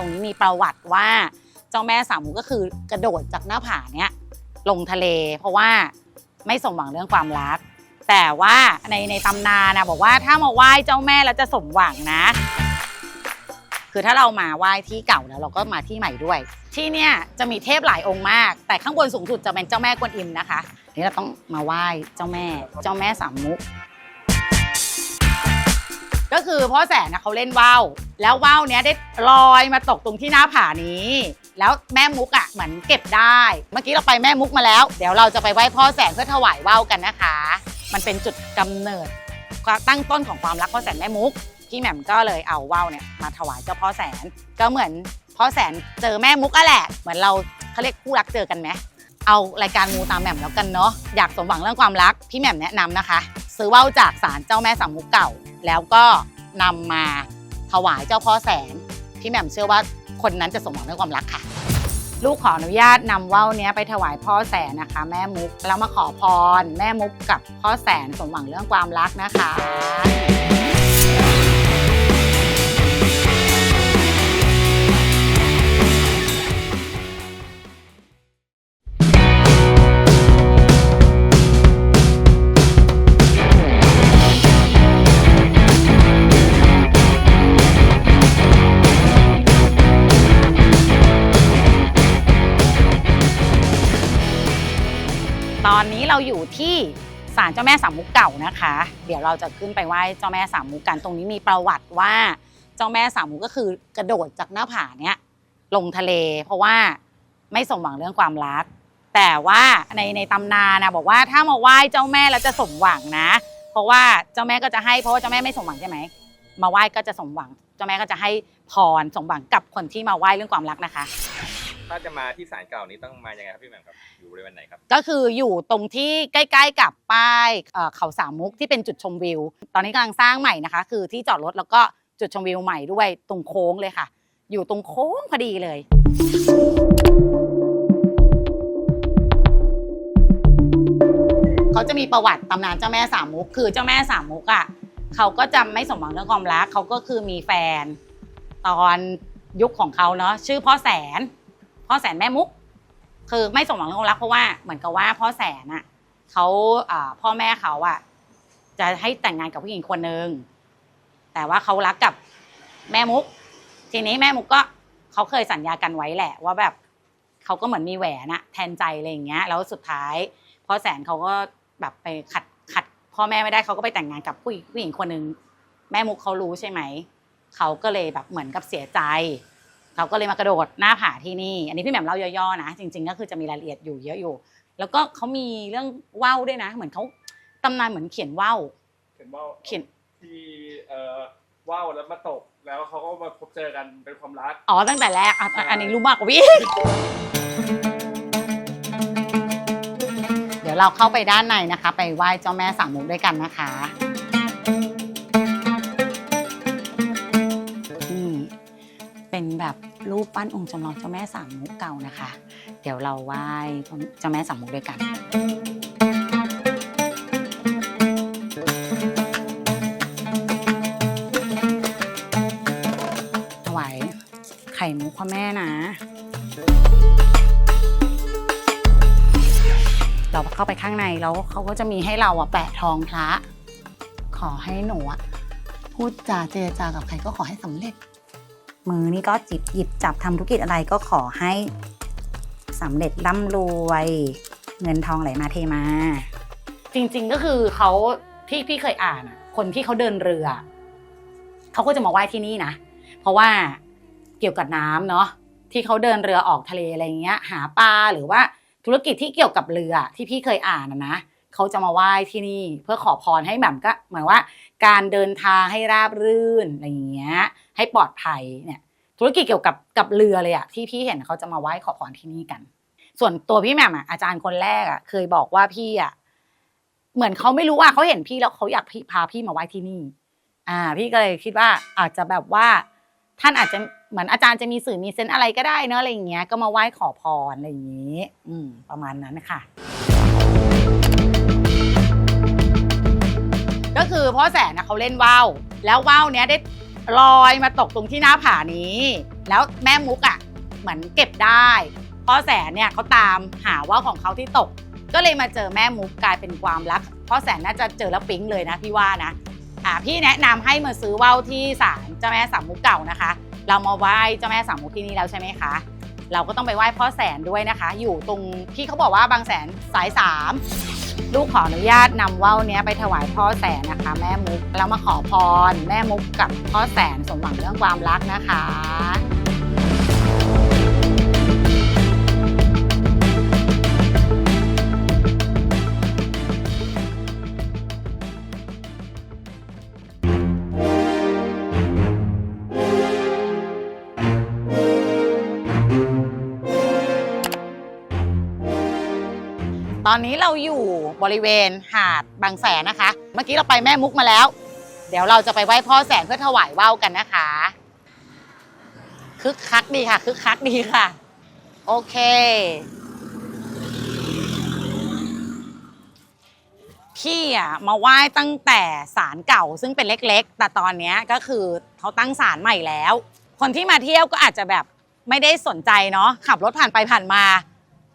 ตรงนี้มีประวัติว่าเจ้าแม่สามมุกก็คือกระโดดจากหน้าผาเนี้ยลงทะเล เพราะว่าไม่สมหวังเรื่องความรัก แต่ว่าในในตำนานนะบอกว่าถ้ามาไหว้เจ้าแม่แล้วจะสมหวังนะ คือถ้าเรามาไหว้ที่เก่าแล้วเราก็มาที่ใหม่ด้วย ที่เนี่ยจะมีเทพหลายองค์มาก แต่ข้างบนสูงสุดจะเป็นเจ้าแม่กวนอิมนะคะนี่เราต้องมาไหว้เจ้าแม่ เจ้าแม่สามมุก ก็คือพ่อแสนนะเขาเล่นว่าวแล้วว่าวเนี้ยได้ลอยมาตกตรงที่หน้าผานี้ แล้วแม่มุกอะเหมือนเก็บได้ เมื่อกี้เราไปแม่มุกมาแล้ว เดี๋ยวเราจะไปไหว้พ่อแสนเพื่อถวายว่าวกันนะคะ มันเป็นจุดกำเนิดตั้งต้นของความรักพ่อแสนแม่มุกพี่แหม่มก็เลยเอาว่าวเนี่ยมาถวายเจ้าพ่อแสนก็เหมือนพ่อแสนเจอแม่มุกอะแหละ เหมือนเราเขาเรียกคู่รักเจอกันไหมเอารายการมูตามแหม่มแล้วกันเนาะอยากสมหวังเรื่องความรักพี่แหม่มแนะนำนะคะ ซื้อว่าวจากศาลเจ้าแม่สามมุกเก่า แล้วก็นำมาถวายเจ้าพ่อแสนพี่แหม่มเชื่อว่าคนนั้นจะสมหวังเรื่องความรักค่ะ ลูกขออนุญาตนำว่าวนี้ไปถวายพ่อแสนนะคะ แม่มุกแล้วมาขอพร แม่มุกกับพ่อแสนสมหวังเรื่องความรักนะคะ ที่ศาลเจ้าแม่สามมุกเก่านะคะ เดี๋ยวเราจะขึ้นไปไหว้เจ้าแม่สามมุกกันตรงนี้มีประวัติว่าเจ้าแม่สามมุกก็คือกระโดดจากหน้าผาเนี้ยลงทะเล เพราะว่าไม่สมหวังเรื่องความรัก แต่ว่าในในตำนานนะบอกว่าถ้ามาไหว้เจ้าแม่แล้วจะสมหวังนะ เพราะว่าเจ้าแม่ก็จะให้เพราะว่าเจ้าแม่ไม่สมหวังใช่ไหมมาไหว้ก็จะสมหวัง เจ้าแม่ก็จะให้พรสมหวังกับคนที่มาไหว้เรื่องความรักนะคะ ถ้าจะมาที่ศาลเก่านี้ต้องมายังไงครับพี่แหม่มครับ อยู่บริเวณไหนครับ ก็คืออยู่ตรงที่ใกล้ ๆ กับป้ายเอ่อเขาสามมุกที่เป็นจุดชมวิว ตอนนี้กำลังสร้างใหม่นะคะ คือที่จอดรถแล้วก็จุดชมวิวใหม่ด้วยตรงโค้งเลยค่ะ อยู่ตรงโค้งพอดีเลย เขาจะมีประวัติตำนานเจ้าแม่สามมุก คือเจ้าแม่สามมุกอะเขาก็จะไม่สมหวังเรื่องความรักเขาก็คือมีแฟน ตอนยุคของเขาเนาะชื่อพ่อแสน พ่อแสนแม่มุก คือไม่สมหวังเรื่องความรักเพราะว่าเหมือนกับว่าพ่อแสนอะเขาพ่อแม่เขาอะจะให้แต่งงานกับผู้หญิงคนหนึ่งแต่ว่าเขารักกับแม่มุก ทีนี้แม่มุกก็เขาเคยสัญญากันไว้แหละ ว่าแบบเขาก็เหมือนมีแหวนอะแทนใจอะไรอย่างเงี้ย แล้วสุดท้ายพ่อแสนเขาก็แบบไปขัดขัดพ่อแม่ไม่ได้เขาก็ไปแต่งงานกับผู้ผู้หญิงคนหนึ่งแม่มุกเขารู้ใช่ไหมเขาก็เลยแบบเหมือนกับเสียใจ เขาก็เลยมากระโดดหน้าผาที่นี่ อันนี้พี่แหม่มเล่าย่อๆนะ จริง ๆ ก็คือจะมีรายละเอียดอยู่เยอะอยู่ แล้วก็เขามีเรื่องว่าวด้วยนะ เหมือนเขาตำนานเหมือนเขียนว่าวเห็นว่าเขียนที่เอ่อว่าวแล้วมาตกแล้วเขาก็มาพบเจอกันเป็นความรัก อ๋อตั้งแต่แรกอะอันนี้รู้มากกว่าพี่เดี๋ยวเราเข้าไปด้านในนะคะ ไปไหว้เจ้าแม่สามมุกด้วยกันนะคะนี่เป็นแบบ รูปปั้นองค์จำลองเจ้าแม่สามมุกเก่านะคะ เดี๋ยวเราไหว้เจ้าแม่สามมุกด้วยกันถวายไข่มุกพ่อแม่นะ เราเข้าไปข้างในแล้วเขาก็จะมีให้เราอะแปะทองพระ ขอให้หนูอะพูดจาเจรจากับใครก็ขอให้สำเร็จ มือนี่ก็จิบหยิบจับทำธุรกิจอะไรก็ขอให้สำเร็จร่ำรวย เงินทองไหลมาเทมา จริงๆก็คือเขาที่พี่เคยอ่านอะคนที่เขาเดินเรือ เขาก็จะมาไหว้ที่นี่นะ เพราะว่าเกี่ยวกับน้ำเนาะที่เขาเดินเรือออกทะเลอะไรเงี้ย หาปลาหรือว่าธุรกิจที่เกี่ยวกับเรือที่พี่เคยอ่านนะนะ เขาจะมาไหว้ที่นี่ เพื่อขอพรให้แบบก็เหมือนว่า การเดินทางให้ราบรื่นอะไรอย่างเงี้ยให้ปลอดภัยเนี่ยธุรกิจเกี่ยวกับกับเรือเลยอะที่พี่เห็นเขาจะมาไหว้ขอพรที่นี่กัน ส่วนตัวพี่แหม่มอะอาจารย์คนแรกอะเคยบอกว่าพี่อะเหมือนเขาไม่รู้ว่าเขาเห็นพี่แล้วเขาอยากพี่พาพี่มาไหว้ที่นี่ อ่า พี่ก็เลยคิดว่าอาจจะแบบว่า ท่านอาจจะเหมือนอาจารย์จะมีสื่อมีเซนอะไรก็ได้เนอะอะไรอย่างเงี้ยก็มาไหว้ขอพรอะไรอย่างงี้ อืม ประมาณนั้นค่ะ ก็คือพ่อแสนนะเขาเล่นว่าวแล้วว่าวเนี้ยได้ลอยมาตกตรงที่หน้าผานี้ แล้วแม่มุกอะเหมือนเก็บได้ พ่อแสนเนี่ยเขาตามหาว่าวของเขาที่ตก ก็เลยมาเจอแม่มุกกลายเป็นความรัก พ่อแสนน่าจะเจอแล้วปิ๊งเลยนะพี่ว่านะอ่าพี่แนะนำให้มาซื้อว่าวที่ศาลเจ้าแม่สามมุกเก่านะคะ เรามาไหว้เจ้าแม่สามมุกที่นี่แล้วใช่ไหมคะเราก็ต้องไปไหว้พ่อแสนด้วยนะคะ อยู่ตรงพี่เขาบอกว่าบางแสนสายสาม ลูกขออนุญาตนำว่าวนี้ไปถวายพ่อแสนนะคะ แม่มุกแล้วมาขอพร แม่มุกกับพ่อแสนสมหวังเรื่องความรักนะคะ ตอนนี้เราอยู่บริเวณหาดบางแสนนะคะ เมื่อกี้เราไปแม่มุกมาแล้ว เดี๋ยวเราจะไปไหว้พ่อแสนเพื่อถวายว่าวกันนะคะคึกคักดีค่ะคึกคักดีค่ะ โอเค พี่อะมาไหว้ตั้งแต่ศาลเก่าซึ่งเป็นเล็กๆ แต่ตอนนี้ก็คือเขาตั้งศาลใหม่แล้ว คนที่มาเที่ยวก็อาจจะแบบไม่ได้สนใจเนาะขับรถผ่านไปผ่านมา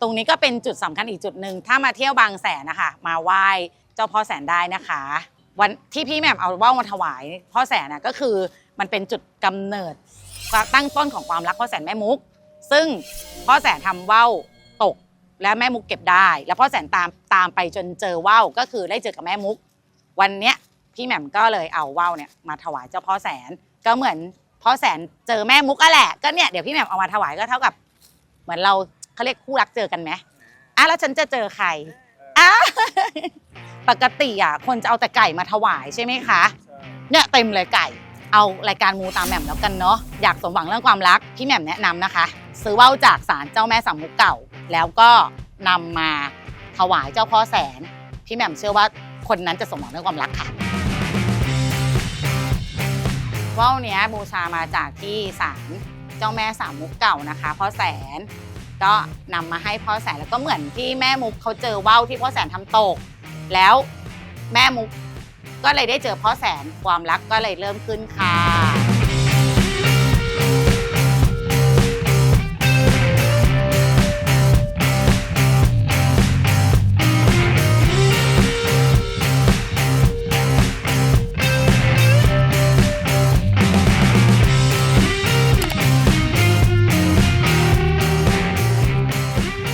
ตรงนี้ก็เป็นจุดสำคัญอีกจุดหนึ่งถ้ามาเที่ยวบางแสนนะคะมาไหว้เจ้าพ่อแสนได้นะคะ วันที่พี่แหม่มเอาว่าวมาถวายพ่อแสนนะก็คือมันเป็นจุดกำเนิดตั้งต้นของความรักพ่อแสนแม่มุก ซึ่งพ่อแสนทำว่าวตกและแม่มุกเก็บได้ แล้วพ่อแสนตามตามไปจนเจอว่าวก็คือได้เจอกับแม่มุก วันเนี้ยพี่แหม่มก็เลยเอาว่าวเนี่ยมาถวายเจ้าพ่อแสนก็เหมือนพ่อแสนเจอแม่มุกก็แหละก็เนี่ยเดี๋ยวพี่แหม่มเอามาถวายก็เท่ากับ เหมือนเรา เขาเรียกคู่รักเจอกันไหมอะแล้วฉันจะเจอใครอะปกติอะคนจะเอาแต่ไก่มาถวายใช่ไหมคะเนี่ยเต็มเลยไก่ เอารายการมูตามแหม่มแล้วกันเนาะอยากสมหวังเรื่องความรักพี่แหม่มแนะนำนะคะ ซื้อว่าวจากศาลเจ้าแม่สามมุกเก่า แล้วก็นำมาถวายเจ้าพ่อแสน พี่แหม่มเชื่อว่าคนนั้นจะสมหวังเรื่องความรักค่ะว่าวเนี้ยบูชามาจากที่ศาลเจ้าแม่สามมุกเก่านะคะพ่อแสน ก็นำมาให้พ่อแสนแล้วก็เหมือนที่แม่มุกเขาเจอว่าวที่พ่อแสนทำตก แล้วแม่มุกก็เลยได้เจอพ่อแสนความรักก็เลยเริ่มขึ้นค่ะ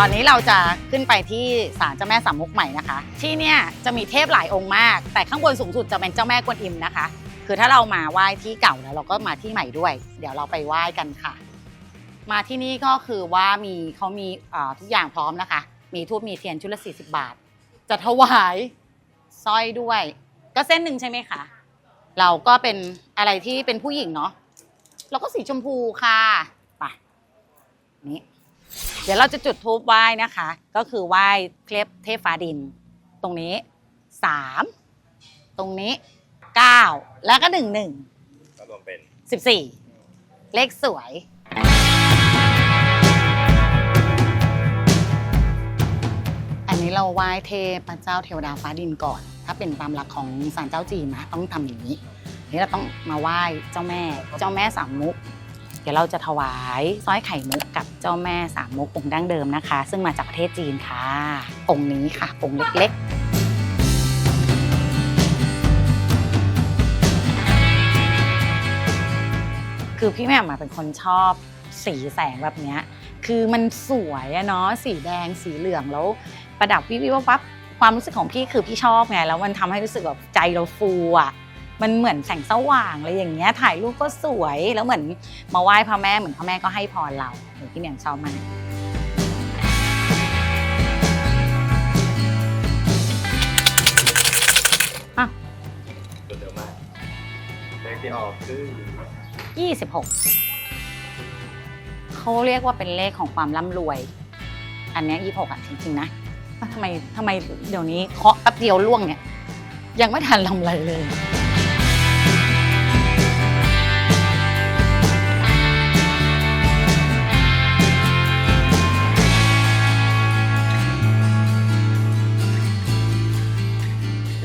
ตอนนี้เราจะขึ้นไปที่ศาลเจ้าแม่สามมุกใหม่นะคะ ที่เนี่ยจะมีเทพหลายองค์มาก แต่ข้างบนสูงสุดจะเป็นเจ้าแม่กวนอิมนะคะ คือถ้าเรามาไหว้ที่เก่าแล้วเราก็มาที่ใหม่ด้วย เดี๋ยวเราไปไหว้กันค่ะ มาที่นี่ก็คือว่ามีเขามีทุกอย่างพร้อมนะคะ มีทูบมีเทียนชุดละ40 บาท จะถวายสร้อยด้วย ก็เส้นหนึ่งใช่ไหมคะเราก็เป็นอะไรที่เป็นผู้หญิงเนาะเราก็สีชมพูค่ะไปนี่ ดี๋ยวเราจะจุดทูบไหว้นะคะ ก็คือไหว้เคลปเทพฟ้าดิน ตรงนี้สามตรงนี้เก้าแล้วก็หนึ่งหนึ่งก็รวมเป็นสิบสี่เลขสวย อันนี้เราไหว้เทพเจ้าเทวดาฟ้าดินก่อน ถ้าเป็นตามหลักของศาลเจ้าจีนนะต้องทำอย่างนี้ นี่เราต้องมาไหว้เจ้าแม่ เจ้าแม่สามมุกเดี๋ยวเราจะถวายสร้อยไข่มุกกับเจ้าแม่สามมุกองค์ดั้งเดิมนะคะ ซึ่งมาจากประเทศจีนค่ะ องค์นี้ค่ะองค์เล็กๆคือพี่แม่มอะเป็นคนชอบสีแสงแบบนี้คือมันสวยอะเนาะสีแดงสีเหลืองแล้ว ประดับวิววิววับความรู้สึกของพี่คือพี่ชอบไงแล้วมันทำให้รู้สึกแบบใจเราฟูอะ มันเหมือนแสงสว่างอะไรอย่างเงี้ยถ่ายรูปก็สวยแล้วเหมือนมาไหว้พระแม่เหมือนพระแม่ก็ให้พรเราหนูพี่แหม่มชอบมากรวดเร็วมากเลขที่ออกคือ26เขาเรียกว่าเป็นเลขของความร่ำรวย อันเนี้ย26อะจริงๆนะอะทำไมทำไมเดี๋ยวนี้เคาะแป๊บเดียวล่วงเนี่ย ยังไม่ทันทำอะไรเลย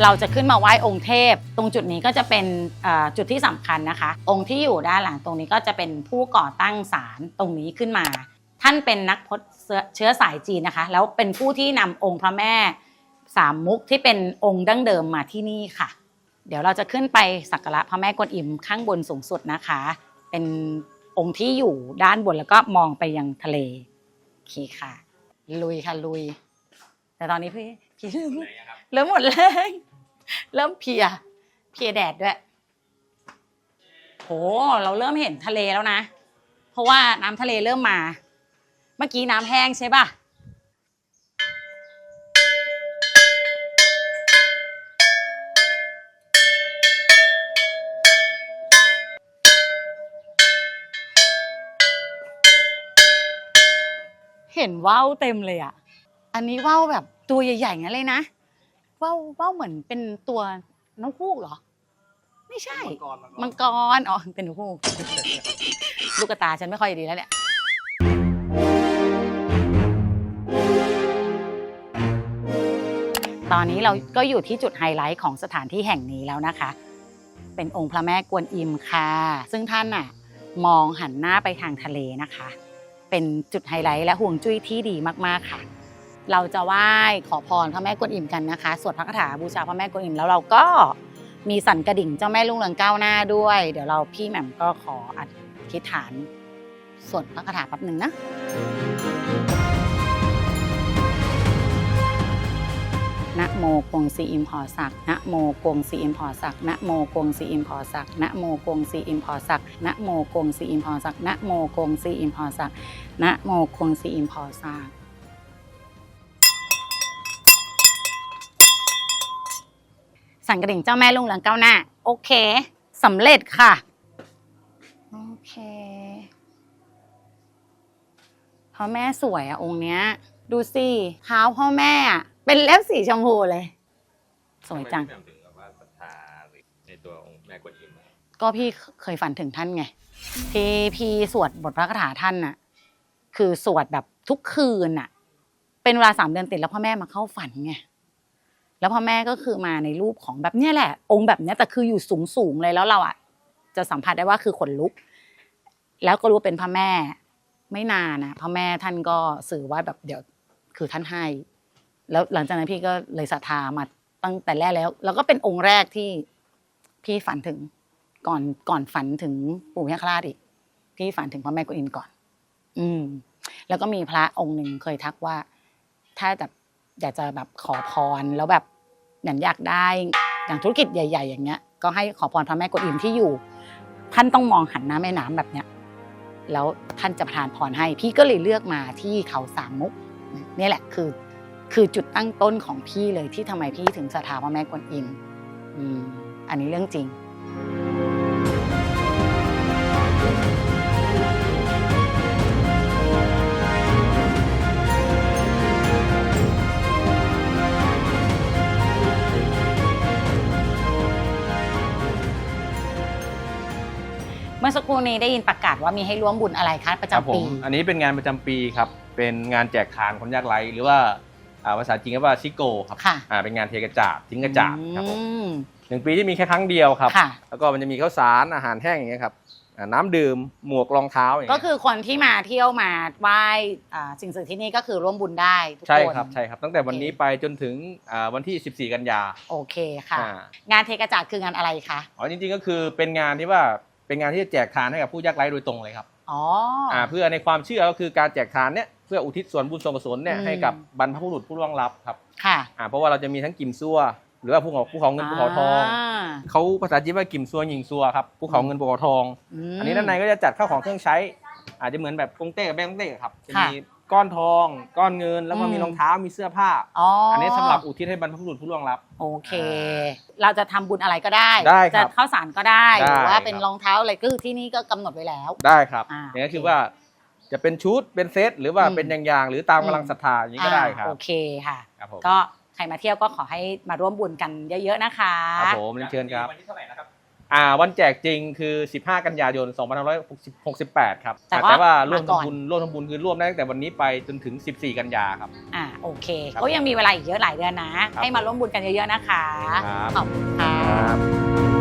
เราจะขึ้นมาไหว้องค์เทพ ตรงจุดนี้ก็จะเป็นเอ่อจุดที่สำคัญนะคะ องค์ที่อยู่ด้านหลังตรงนี้ก็จะเป็นผู้ก่อตั้งศาลตรงนี้ขึ้นมา ท่านเป็นนักพจน์เชื้อสายจีนนะคะ แล้วเป็นผู้ที่นำองค์พระแม่สามมุกที่เป็นองค์ดั้งเดิมมาที่นี่ค่ะ เดี๋ยวเราจะขึ้นไปสักการะพระแม่กวนอิมข้างบนสูงสุดนะคะ เป็นองค์ที่อยู่ด้านบนแล้วก็มองไปยังทะเลโอเคค่ะ ลุยค่ะลุย แต่ตอนนี้พี่พี่เริ่มไหนอะครับเริ่มหมดแรง เริ่มเพลียเพลียแดดด้วยโหเราเริ่มเห็นทะเลแล้วนะ เพราะว่าน้ำทะเลเริ่มมา เมื่อกี้น้ำแห้งใช่ป่ะเห็นว่าวเต็มเลยอะ อันนี้ว่าวแบบตัวใหญ่ๆงั้นเลยนะ ว่าวว่าวเหมือนเป็นตัวนกฮูกเหรอ ไม่ใช่มังกรมังกรอ๋อเป็นนกฮูก ลูกตาฉันไม่ค่อยดีแล้วเนี่ย ตอนนี้เราก็อยู่ที่จุดไฮไลท์ของสถานที่แห่งนี้แล้วนะคะ เป็นองค์พระแม่กวนอิมค่ะ ซึ่งท่านน่ะมองหันหน้าไปทางทะเลนะคะ เป็นจุดไฮไลท์และห่วงจุ้ยที่ดีมากๆค่ะ เราจะไหว้ขอพรพระแม่กวนอิมกันนะคะ สวดพระคาถาบูชาพระแม่กวนอิมแล้วเราก็มีสั่นกระดิ่งเจ้าแม่ลุงเรืองก้าวหน้าด้วย เดี๋ยวเราพี่แหม่มก็ขออธิษฐานสวดพระคาถาแป๊บหนึ่งนะนะโมกงสีอิมหอศักนะโมกงสีอิมหอศักนะโมกงสีอิมหอศักนะโมกงสีอิมหอศักนะโมกงสีอิมหอศักนะโมกงสีอิมหอศักนะโมกงสีอิมหอศัก สั่นกระดิ่งเจ้าแม่ลุงเรืองก้าวหน้า โอเคสำเร็จค่ะ โอเคพ่อแม่สวยอะองค์เนี้ย ดูสิเท้าพ่อแม่อะเป็นเล็บสีชมพูเลย สวยจัง ทำไมพี่แหม่มถึงแบบว่าศรัทธาในตัวองค์แม่กวนอิมอะก็พี่เคยฝันถึงท่านไงพี่พี่สวดบทพระคาถาท่านน่ะ คือสวดแบบทุกคืนน่ะ เป็นเวลาสามเดือนติดแล้วพ่อแม่มาเข้าฝันไง แล้วพ่อแม่ก็คือมาในรูปของแบบเนี้ยแหละ องค์แบบเนี้ยแต่คืออยู่สูงสูงๆเลยแล้วเราอะจะสัมผัสได้ว่าคือขนลุก แล้วก็รู้ว่าเป็นพระแม่ไม่นานนะพระแม่ท่านก็สื่อว่าแบบเดี๋ยวคือท่านให้ แล้วหลังจากนั้นพี่ก็เลยศรัทธามาตั้งแต่แรกแล้ว แล้วก็เป็นองค์แรกที่พี่ฝันถึงก่อนก่อนฝันถึงปู่ย่าคราชอีกพี่ฝันถึงพระแม่กวนอิมก่อน อืม แล้วก็มีพระองค์หนึ่งเคยทักว่า ถ้าแบบอยากจะแบบขอพรแล้วแบบ เหมือนอยากได้อย่างธุรกิจใหญ่ ๆ อย่างเงี้ยก็ให้ขอพรพระแม่กวนอิมที่อยู่ ท่านต้องมองหันหน้าแม่น้ำแบบเนี้ยแล้วท่านจะประทานพรให้ พี่ก็เลยเลือกมาที่เขาสามมุกนี่แหละคือ คือจุดตั้งต้นของพี่เลยที่ทำไมพี่ถึงศรัทธาพระแม่กวนอิมอันนี้เรื่องจริง มื่อสักครู่นี้ได้ยินประกาศว่ามีให้ร่วมบุญอะไรคะประครับจำผปีมอันนี้เป็นงานประจำปีครับ เป็นงานแจกทานคนยากไร้หรือว่าอ่าภาษาจีนเรียกว่าชิโกครับค่ะ อ่าเป็นงานเทกระจาดทิ้งกระจาดครับผมอืมหนึ่งปีที่มีแค่ครั้งเดียวครับ ค่ะ แล้วก็มันจะมีข้าวสารอาหารแห้งอย่างเงี้ยครับอ่าน้ำดื่มหมวกรองเท้าอย่างก็เงี้ยคือคนที่มาเที่ยวมาไหว้อ่าสิ่งศักดิ์สิทธิ์ที่นี่ก็คือร่วมบุญได้ทุกคน ใช่ครับใช่ครับ ตั้งแต่วันนี้ไปจนถึงอ่าวันที่ 14 กันยาโอเคค่ะ อ่างานเทกระจาดคืองานอะไรคะ อ๋อจริงๆก็คือเป็นงานที่ว่า เป็นงานที่จะแจกทานให้กับผู้ยากไร้โดยตรงเลยครับอ๋ออ่าเพื่อในความเชื่อก็คือการแจกทานเนี่ยเพื่ออุทิศส่วนบุญส่วนกุศลเนี่ยอืมให้กับบรรพบุรุษผู้ล่วงลับครับค่ะอ่าเพราะว่าเราจะมีทั้งกิมซัวหรือว่าภูเขาภูเขาเงินภูเขาทองาเขาภาษาจีนว่ากิมซัวหยิงซัวครับภูเขาเงินภูเขาทองมอันนี้ด้านในก็จะจัดข้าวของเครื่องใช้ อาจจะเหมือนแบบกงเต้กับแบงกงเต้ครับจะค่ะมี ก้อนทอง ก้อนเงิน แล้วก็อืมมีรองเท้ามีเสื้อผ้า อ๋ออัอันนี้สำหรับอุทิศให้บรรพบุรุษผู้ล่วงลับ โอเค เราจะทำบุญอะไรก็ได้ ได้ครับจะข้าวสารก็ได้ ได้หรือว่าเป็นครับ รองเท้าอะไรก็คือที่นี่ก็กำหนดไว้แล้ว ได้ครับอ่าอย่างนี้นคือว่าจะเป็นชุดเป็นเซตหรือว่าอืมเป็นอย่างๆหรือตามกำลังศรัทธาอย่างนี้ก็ได้ครับอ่าโอเคค่ะ ครับผมก็ใครมาเที่ยวก็ขอให้มาร่วมบุญกันเยอะๆนะคะ ครับผมเรียนเชิญครับ วันที่เท่าไหร่นะครับ อ่าวันแจกจริงคือ 15 กันยายน 2568 ครับ แต่แต่ว่าว่าร่วมมาก่อน ทำบุญร่วมทำบุญคือร่วมได้ตั้งแต่วันนี้ไปจนถึง 14 กันยาครับ อ่าโอเคครับก็ยังมีเวลาอีกเยอะหลายเดือนนะครับให้มาร่วมบุญกันเยอะๆนะคะครับ ขอบคุณค่ะครับ